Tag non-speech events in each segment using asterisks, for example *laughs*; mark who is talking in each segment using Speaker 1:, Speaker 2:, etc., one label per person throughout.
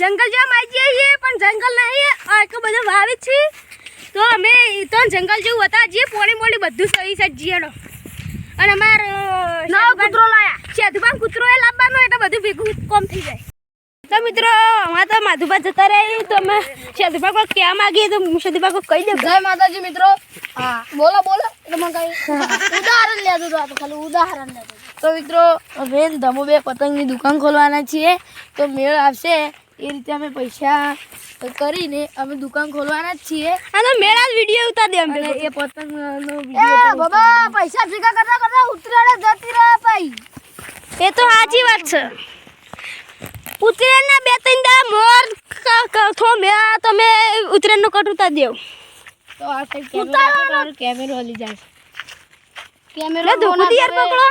Speaker 1: જંગલ જેવા આવી જઈએ છીએ પણ જંગલ નહીં આટલું બધું વાવે છે. તો અમે તો જંગલ જેવું હતા જે પોણી મોડી બધું સહી સજ્જીએનો અને અમાર નવો કૂતરો લાયા. સેધુબાન કૂતરો એ લાવવાનો એટલે બધું ભેગું કોમ થઈ જાય. તો મિત્રો અમારે તો માધુબા જતા રહી તો અમે સેધુબા કોઈ કહેવા માંગીએ તો સેધુબા કોઈ કહી દે
Speaker 2: જય માતાજી મિત્રો. હા બોલો બોલો એટલે મને કઈ ઉદાહરણ લેતો તો ખાલી ઉદાહરણ લેતો તો મિત્રો હવે ધમો બે પતંગની દુકાન ખોલવાના છીએ તો મેળ આવશે. એ રીતે અમે પૈસા કરીને અમે દુકાન ખોલવાના જ છીએ.
Speaker 1: અને મેળા વીડિયો ઉતાર દે અમે
Speaker 2: એ પતંગ નો વીડિયો બાબા પૈસા ભેગા કરતા કરતા ઉતરાડે જતી રહે ભાઈ.
Speaker 1: એ તો સાચી વાત છે. ઉત્તરાયણના બે ત્રણ દા મોર થો મેળા તમે ઉત્તરાયણનું કટ ઉતાર દેવ.
Speaker 2: તો આ ટાઈપ કેમેરો કેમેરો હલી જાય કેમેરો
Speaker 1: ધોકું યાર પકડો.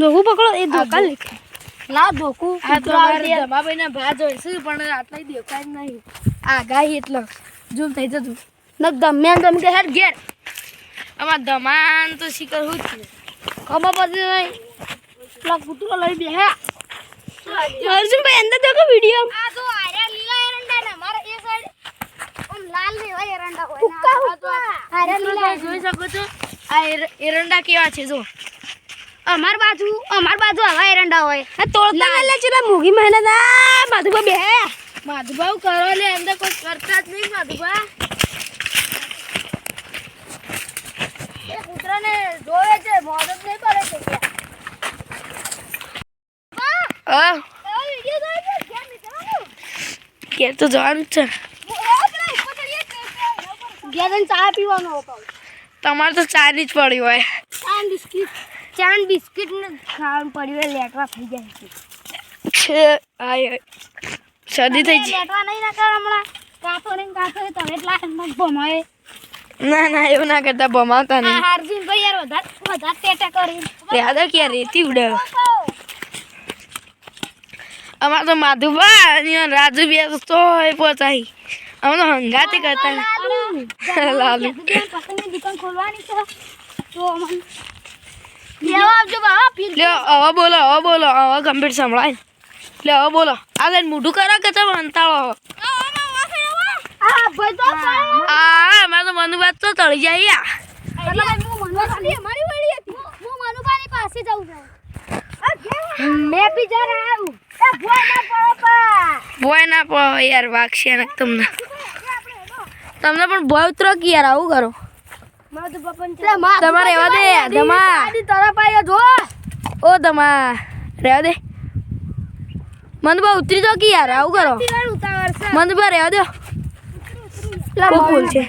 Speaker 1: ધોકું પકડો એ ધોકા. લે
Speaker 2: ના
Speaker 1: અમારે
Speaker 2: જમાભાઈના ભા જોઈશું પણ આટલા દેખાય જ નહીં. આગાહી એટલે. ઝૂમ થઈ જતું
Speaker 1: ન ગમે કે હેડ ઘેર.
Speaker 2: અમાર ધમાન તો શીખર હું જ ખબર પડતી નહીં. પેલા કૂતરો લઈ દે હે.
Speaker 1: અર્જુનભાઈ અંદર દેખો વીડિયો
Speaker 2: આ તો આર્યા લીલા એરંડા ને મારા એ સાઈડ ઓમ લાલ ને હોય એરંડા હોય લીલા જોઈ શકો છો. આ એર- એરંડા કેવા છે જો
Speaker 1: અમાર બાજુ અમાર બાજુ આવા એરંડા હોય. તોડતા ના. લે ચલા મોગી મહેનત આ માધુબા બે.
Speaker 2: માધુભાવ કરો લે અંદર કોઈ કરતા જ નહીં માધુભા એ કૂતરાને જોવે છે મોઢ નહીં પડે છે ત્યાં. હા. કે તો જવાનું છે.
Speaker 1: ઘેર ચા પીવાનો
Speaker 2: તમારે તો ચારી જ પડી હોય.
Speaker 1: બિસ્કિટ. ચાન બિસ્કિટ ને ખાવાનું પડ્યું લેટવા થઈ જાય છે.
Speaker 2: આય શરદી થઈ છે
Speaker 1: લેટવા નહીં ના કર હમણાં? કાતો ને કાતો તમે એટલા ભમાય.
Speaker 2: ના ના એવું ના કરતા ભમાવતા
Speaker 1: આ
Speaker 2: નહીં
Speaker 1: હારજીન ભાઈ યાર વધારે વધારે ટેટા કરી.
Speaker 2: યાદ કે રેતી ઉડે. અમાર તો માધુબા અને રાજુ બે તો હોય પોતાઈ અમે તો હંગાતે કરતા. લાલુ. *laughs*
Speaker 1: દુકાન ખોલવાની છે. તો અમને લેવા આવજો બા પીર
Speaker 2: લે હવે બોલો હવે બોલો હવે ગંભીર સંભળાય. લે હવે બોલો. આ લઈને મોઢું કરો કે તમે અંતાળો
Speaker 1: આ ભાઈ તો
Speaker 2: આ અમારે તો મનુ વાત તો તળી જાય યા
Speaker 1: અમારી વાળી હતી. હું મનુભાઈની પાસે જાઉં છું. મેં બી જરા આવું. એ ભોય ના પડો પા
Speaker 2: ભોય ના યાર વાગશે ને તમને. તમને પણ ભોય ઉતરો કે યાર આવું કરો. તમારે રહેવા દે ધમા
Speaker 1: તારા પાયે જો.
Speaker 2: ઓ ધમા રહેવા દે. મને બા ઉતરી દો કે યાર આવું કરો.
Speaker 1: તિરણ ઉતાવળ છે.
Speaker 2: મને બા રહેવા દો. કોક છે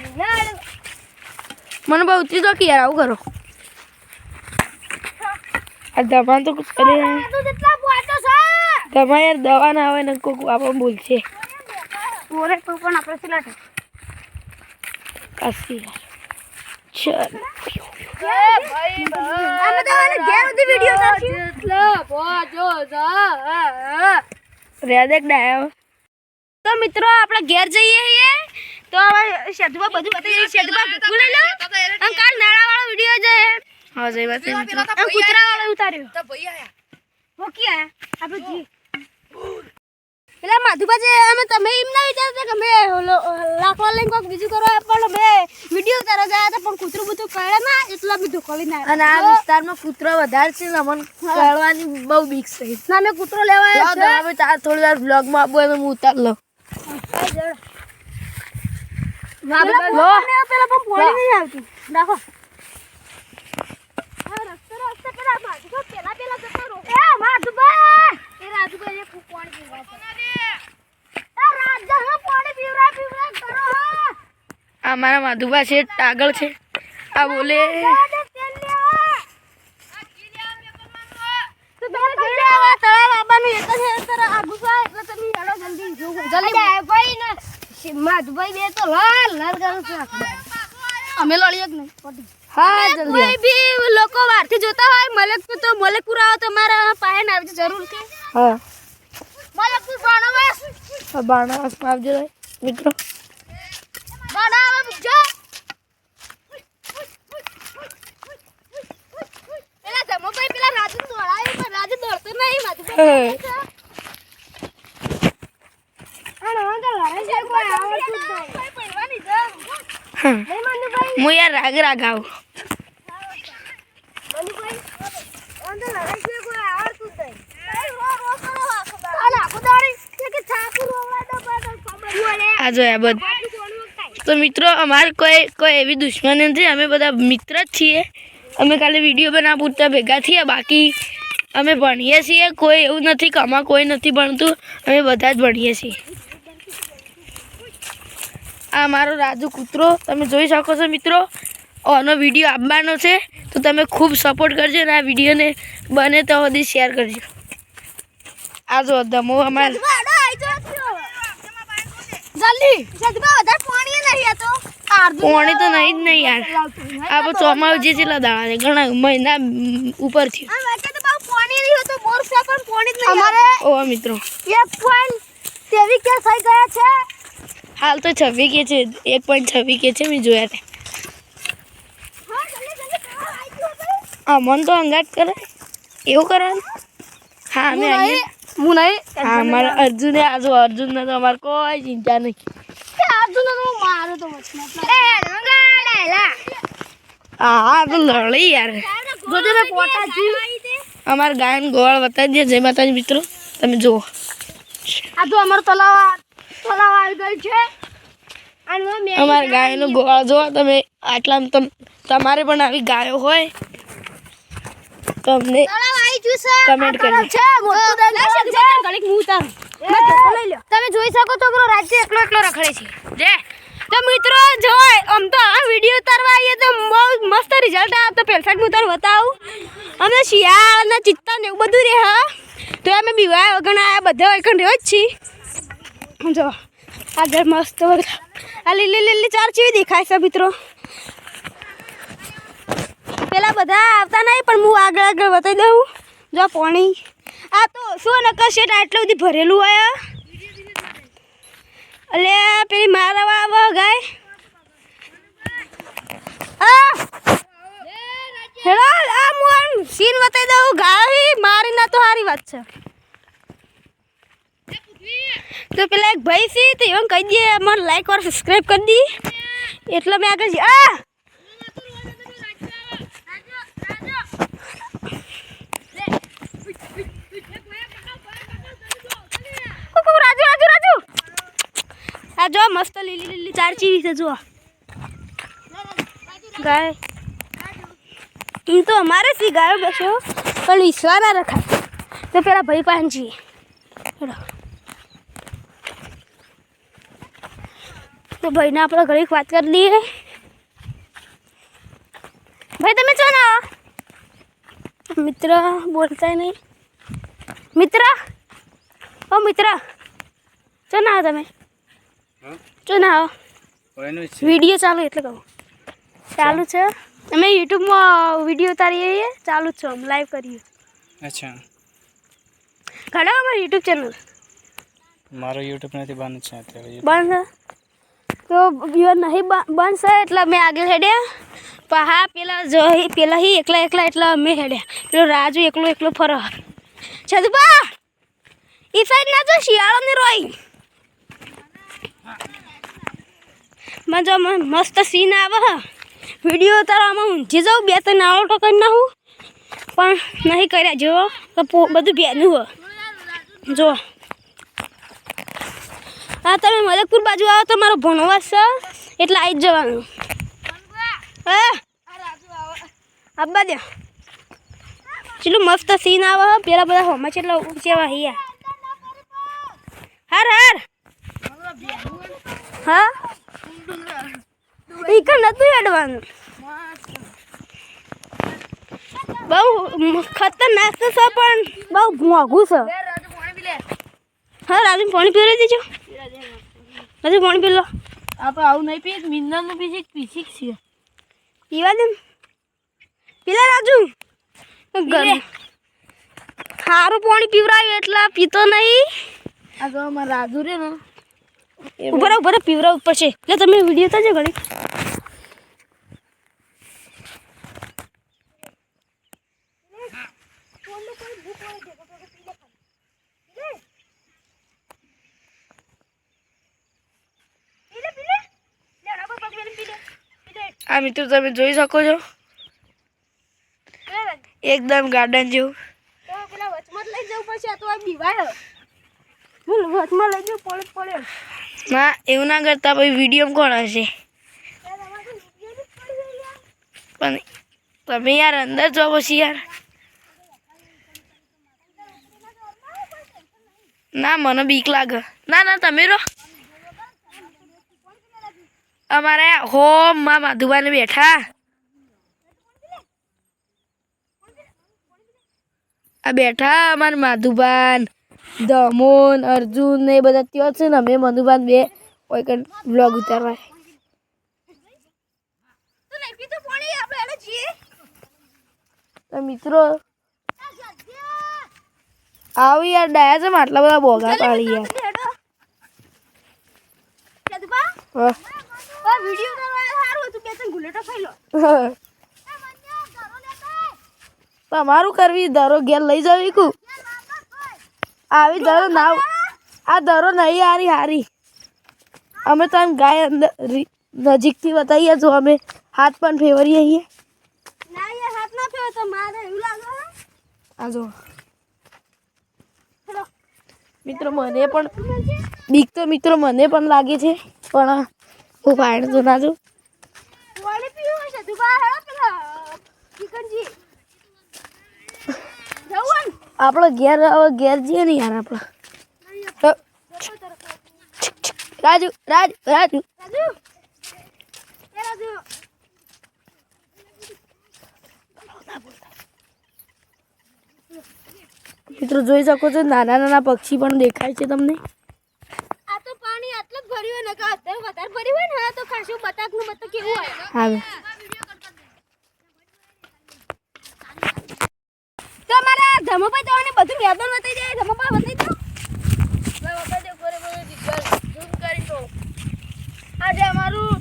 Speaker 2: મને બા ઉતરી દો કે યાર આવું કરો. આ ધમા તો કરી
Speaker 1: તું જેટલા બોલતો છે.
Speaker 2: ધમા યાર દવા ના આવે ને કોક આપણને
Speaker 1: ઓરે તો પણ આપણે સિલાટ
Speaker 2: કાશી
Speaker 1: તો તો મિત્રો આપણે ઘેર જઈએ છીએ તો હવે શેઠુબા બધું બતાવી શેઠુબા ભૂખું લઈ લો. અને કાલ નાળા વાળો વિડિયો છે.
Speaker 2: હા જય વાત
Speaker 1: કૂતરા વાળો ઉતાર્યો. હોકી આયા. આપણે જી માધુભાઈ અમે તમે એમ ના વિચારતા કે અમે લાકડા લઈને કોઈક બીજું કરો પણ અમે વીડિયો ઉતારવા ગયા હતા પણ કૂતરું બધું કરે ના એટલા બધું ખોલી ના
Speaker 2: અને આ વિસ્તારમાં કૂતરો વધારે છે ને મને કરવાની બહુ બીક છે.
Speaker 1: ના અમે કૂતરો લેવા
Speaker 2: તમે તાર થોડી વાર બ્લોગમાં આપવું અને હું ઉતાર લઉં.
Speaker 1: પેલા પણ પેલા નહીં આવતી. રાખો આ રસ્તો રસ્તો પેલા માધુબા પેલા પેલા જતો રહો. એ માધુબા એ રાજુબા ને ખૂબ પાણી પીવડાવે છે. એ રાજા હું પાણી પીવડા પીવડા કરો હા.
Speaker 2: આ મારા માધુબા છે આગળ છે આ બોલે
Speaker 1: દાદા તેલ લેવા. તો તમે ઘરે આવો, તળાવ આવવાનું એક જ છે, તારા માધુભા છે, એટલે છે આ બોલે. જોવો. જલ્દી ભાઈ ને માધુભાઈ બે તો લાલ લાલ કરે છે
Speaker 2: અમે લડીએ કે નહીં?
Speaker 1: હા જલ્દી કોઈ બી લોકો બહારથી જોતા હોય મલકપુર તો મલકપુર આવો તમારા પાસે ના આવજો જરૂરથી
Speaker 2: હા.
Speaker 1: મલકપુર બાણવાસ
Speaker 2: બાણવાસમાં આવજો મિત્રો.
Speaker 1: બાણવા બુજો પેલા જમો ભાઈ પેલા રાજુ દોડાયો પણ રાજુ દોડતો નહીં માથું
Speaker 2: હા. હું યાર રાગ
Speaker 1: પડે
Speaker 2: આ જોયા બધું. તો મિત્રો, અમારે કોઈ કોઈ એવી દુશ્મની નથી. અમે બધા મિત્ર જ છીએ. અમે ખાલી વીડિયો બનાવ પૂરતા ભેગા થઈએ બાકી અમે ભણીએ છીએ. કોઈ એવું નથી કે આમાં કોઈ નથી ભણતું. અમે બધા જ ભણીએ છીએ. આ મારો રાજુ કૂતરો. તમે જોઈ શકો છો મિત્રો આનો વીડિયો આપવાનો છે. તો તમે ખૂબ સપોર્ટ કરજો અને આ વિડીયોને બને તો સુધી શેર કરજો. આ જો ધમો અમારે.
Speaker 1: પાણી તો.
Speaker 2: પોણી તો નહીં જ નહીં યાર. આ ચોમાવું જે છે દાડા ઘણા મહિના ઉપર
Speaker 1: અમારે
Speaker 2: ઓ મિત્રો.
Speaker 1: એક પોઈન્ટ તેવી કે થઈ ગયા છે.
Speaker 2: હાલ તો છવ્વી કે છે એક પોઈન્ટ છવ્વી કે છે મેં જોયા
Speaker 1: હા જલ્દી જલ્દી ખાવા આવી ગયો ભાઈ
Speaker 2: હા મન તો અંગાટ કરે. એવું કરે હા અમે
Speaker 1: હું નહીં
Speaker 2: હા અમારા અર્જુને આજુ જો અર્જુનને તો અમારે કોઈ ચિંતા નહીં.
Speaker 1: અર્જુન તો મારો તો
Speaker 2: હા હા તો લડી યાર.
Speaker 1: જોજો
Speaker 2: ગાયન ગોળ વતાવી દે જય માતાજી મિત્રો. તમે જુઓ.
Speaker 1: આ તો અમારો તલાવ
Speaker 2: અમારા ગાયનો ગોળ જો તમે આટલા તમારે પણ આવી ગાયો હોય. તો અમને
Speaker 1: તળાવ આવી ગયું છે.
Speaker 2: Comment
Speaker 1: આ તળાવ
Speaker 2: કરજો.
Speaker 1: છે મોટું દન છે. ઘડીક હું ઉતારું. મેં ધોકો લઈ લ્યો. તમે જોઈ શકો તો બરો રાજ્ય એકલો એકલો રખડે છે.
Speaker 2: જે
Speaker 1: તો મિત્રો જો આમ તો આ વીડિયો ઉતારવા આવીએ તો બહુ મસ્ત રિઝલ્ટ આવે. તો પેલસાટ હું ઉતાર બતાવું. અમે શિયાળ અને ચિત્તા ને એવું બધું રહે હા. તો અમે બીવા વગર આ બધા એકણ રહ્યો જ છીએ. જો આગળ મસ્ત આ લીલી લીલી ચાર ચીવી દેખાય છે મિત્રો. પેલા બધા આવતા નહીં, પણ હું આગળ આગળ બતાવી દઉં. જો, પાણી. આ તો શું નકર શેટ આટલું બધી ભરેલું હોય એટલે પેલી મારવા આવો ગાય. હેલો આ હું સીન બતાવી દઉં. ગાય મારી ના તો સારી વાત છે. તો પેલા એક ભાઈ છે તો એવું કહી દે, અમારે લાઈક ઓર સબસ્ક્રાઈબ કરી દી. એટલે મેં આગળ જી- આ! રાજુ રાજુ રાજુ! આ જો મસ્ત લીલી લીલી ચાર ચીવી છે, જુઓ. ગાય. એમ તો અમારે સી ગાયો બેસ્યો પણ વિશ્વાના રખાય. તો પેલા ભાઈ પાંચી તો ભાઈને આપણે ઘરે વાત કરી દઈએ ભાઈ તમે છો ને મિત્ર બોલતા નહીં. મિત્ર? ઓ મિત્ર. ચો ના આવો તમે? ચો ના આવો વીડિયો ચાલુ એટલે કહું. ચાલુ છે. અમે યુટ્યુબમાં વીડિયો ઉતારીએ છીએ? ચાલુ જ છો. અમે લાઈવ કરીએ.
Speaker 3: અચ્છા.
Speaker 1: ઘણા અમારું યુટ્યુબ ચેનલ?
Speaker 3: મારો યુટ્યુબ નથી બંધ છે અત્યારે.
Speaker 1: બંધ તો વ્યૂઅર નહીં બનશે એટલે મેં આગળ હેડ્યા. પણ હા પેલા જો પેલા હી એકલા એકલા એટલા અમે હેડ્યા. પેલો રાજુ એકલો એકલો ફરો. છદુબા એ સાઈડ ના જો શિયાળો ને રોઈ મજા મસ્ત સીન આવે વીડિયો ઉતારવામાં ઊંઘી જાઉં, બે ત્રણ આવડો કરી નાખું. પણ નહીં કર્યા જો તો બધું બેનું હો. જો હા તમે મલકપુર બાજુ આવો તો મારો ભણવા છે. એટલે આવી જ જવાનું. આબા દે. ચેટલું મસ્ત સીન આવે હે પેલા બધા હોમાં ચેટલા ઉચેવા હૈયા હાર હાર. હા? ઈ કણ નતું અડવાનું? બહુ ખતરનાક છે પણ બહુ મોંઘું છે. હા રાજુ પાણી પીવડાવી દેજો રાજુ પાણી પીલો લો.
Speaker 2: આ તો આવું નહીં પીએ મિનરલનું પીસી પીસી છીએ.
Speaker 1: પીવા દે. પીલા રાજુ. સારું પાણી પીવરાય એટલે પીતો નહીં.
Speaker 2: આ તો અમારા રાજુ રે ને.
Speaker 1: ઉપર ઉપર પીવરા ઉપર છે પડશે. એટલે તમે વીડિયો થજો ઘડી પીલે પીલે લે, રબર પકડીને પીલે
Speaker 2: આ મિત્રો તમે જોઈ શકો છો. એકદમ ગાર્ડન જેવું. ના એવું ના કરતા પછી વીડિયો કોણ હશે? પણ તમે યાર અંદર જો પછી યાર. ના મને બીક લાગે. ના ના તમે રહો. અમારે હોમમાં માધુબાને બેઠા. આ બેઠા અમારે માધુબાન દમોન અર્જુન ને એ બધા ત્યાં છે ને અમે મધુબાન બે કોઈ કઈ વ્લોગ ઉતારવા. મિત્રો આવી યાર ડાયા છે આટલા બધા બોગા પાડી યાર. હા.
Speaker 1: વીડિયો કરવા સારું હતું બે ત્રણ ગુલેટો ખાઈ લો.
Speaker 2: તમારું કરવી દરો ઘેર લઈ જવી કુ આવી દરો ના આ દરો નહીં હારી હારી. અમે તો ગાય અંદર નજીકથી બતાવીએ જો અમે હાથ પણ ફેવરીએ છીએ
Speaker 1: ના યાર હાથ ના થયો તો મારે એવું લાગે
Speaker 2: આ જો. મિત્રો મને પણ બીક તો મિત્રો મને પણ લાગે છે પણ હું પાણી તો ના જો
Speaker 1: પાણી પીવું હશે દુબા હેડો પેલા ચિકનજી જવું ને
Speaker 2: આપણો ઘેર, હવે ઘેર જઈએ ને યાર આપણે. રાજુ રાજુ રાજુ
Speaker 1: રાજુ એ રાજુ.
Speaker 2: મિત્રો, જોઈ શકો છો, નાના નાના પક્ષી પણ દેખાય છે તમને
Speaker 1: આ તો પાણી આટલું જ ભર્યું હોય ને કે અત્યારે વધારે ભર્યું હોય ને તો ખાસું બતક કેવું હોય
Speaker 2: આવે
Speaker 1: તો મારા ધમોભાઈ તમને બધું મેદાન બતાવી દે ધમોભાઈ બતાવી દો
Speaker 2: આજે અમારું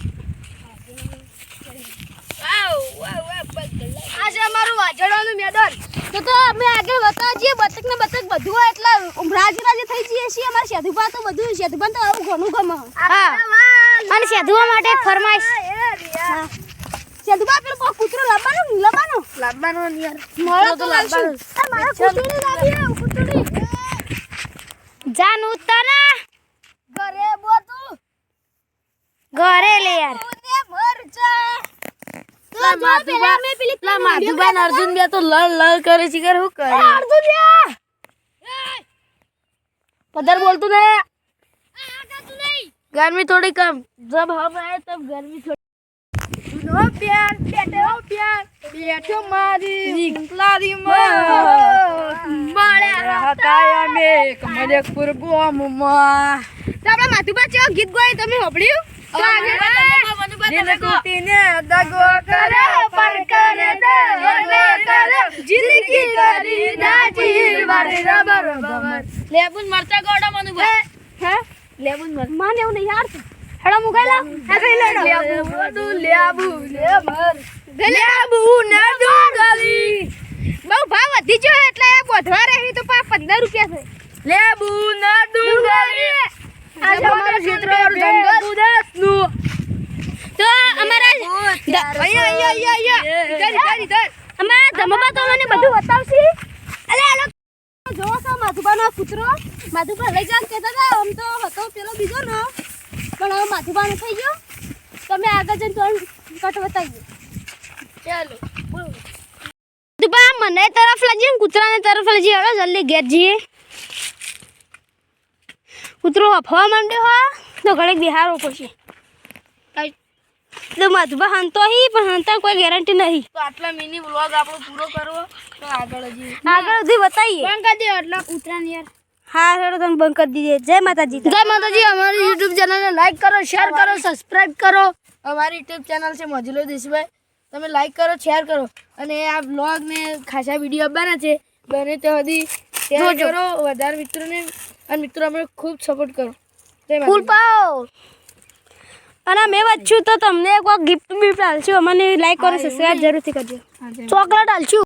Speaker 1: આજે અમારું વાજડવાનું મેદાન તો તો અમે આગળ બતાવવા જઈએ બતક ને બતક બધું હોય એટલે રાજી રાજી થઈ જઈએ છીએ અમારે સેધુભા તો બધું તો આવું ઘણું ગમે.
Speaker 2: હા.
Speaker 1: અને સેધુભા માટે ફરમાઈશ. સેધુભા પેલું કૂતરો લાવવાનો લાવવાનો
Speaker 2: લાવવાનો યાર.
Speaker 1: મારો
Speaker 2: તો લાવવાનો.
Speaker 1: મારા કૂતરી લાવી હે, કૂતરી જાન ઉતારા ઘરે
Speaker 2: ઘરે લે યાર.
Speaker 1: મરચા તો પેલી
Speaker 2: લા માધુબાન અર્જુન બે તો લળ લળ કરે છે કે શું કરે?
Speaker 1: અર્જુન
Speaker 2: બોલતું ને. गर्मी थोड़ी कम जब हम आए तब गर्मी थोड़ी सुनो प्यार बैठो प्यार बैठो मारी निकलारी मारे हटाया में मलेकपुर गोममा
Speaker 1: તો આપણા માધુબા ચેવો ગીત ગોય તમે સાંભળ્યું તો આગળ
Speaker 2: દિલ તૂટીને દગો કરે પર કરે દગો કરે જિંદગી કરી નાચી મારી રબર રબર લેબુન મરચા ગોડા મનુ
Speaker 1: માને એવું નહીં યાર હેડો લેડો
Speaker 2: ને ડુંગળી
Speaker 1: બહુ ભાવ વધી ગયો એટલે બોધવા રહી તો પા 15 રૂપિયા છે
Speaker 2: લેબુ ને ડુંગળી
Speaker 1: આજે અમારું ક્ષેત્ર
Speaker 2: જંગલ ઉદાસનું
Speaker 1: તો અમારા અહીંયા અહીંયા અહીંયા અહીંયા. અમારા ધમાબા તમને બધું બતાવશે. અલે આ જોવો છો, માધુબાનો કૂતરો માધુબા લઈ જાન કહેતા હતા, આમ તો હતો પેલો બીજો ને. પણ હવે માધુબાનો થઈ ગયો. તમે આગળ જઈને તો કટ બતાવીએ.
Speaker 2: ચાલો
Speaker 1: માધુબા, મને તરફ જઈએ કૂતરાને તરફ જઈએ હવે જલ્દી ઘેર જઈએ. કૂતરો અફવા માંડ્યો હા. તો ઘડીક બિહારો પડશે તો માધુબા હંતો હી પણ હંતા કોઈ ગેરંટી નહીં.
Speaker 2: તો આટલા મિની વ્લોગ આપણો પૂરો કરવો તો આગળ હજી.
Speaker 1: આગળ સુધી બતાવીએ
Speaker 2: બંધ કરી દે એટલે ઉતરાની યાર.
Speaker 1: હા હેડો તમે બંધ કરી દીધે. જય માતાજી.
Speaker 2: જય માતાજી અમારી યુટ્યુબ ચેનલને લાઈક કરો શેર કરો સબસ્ક્રાઇબ કરો. અમારી યુટ્યુબ ચેનલ છે મજલો દેશભાઈ. તમે લાઈક કરો શેર કરો. અને આ વ્લોગ ને ખાસા વીડિયો આવવાના છે. બને ત્યાં સુધી શેર. કરો વધારે મિત્રોને અને મિત્રો અમને ખૂબ સપોર્ટ કરો. જય
Speaker 1: ફૂલ. પાવ અને મેં વચ્ચું તો તમને એક ગિફ્ટ બિફ્ટ આલશું. અમને લાઈક કરો સબસ્ક્રાઇબ જરૂરથી કરજો. ચોકલેટ આલશું.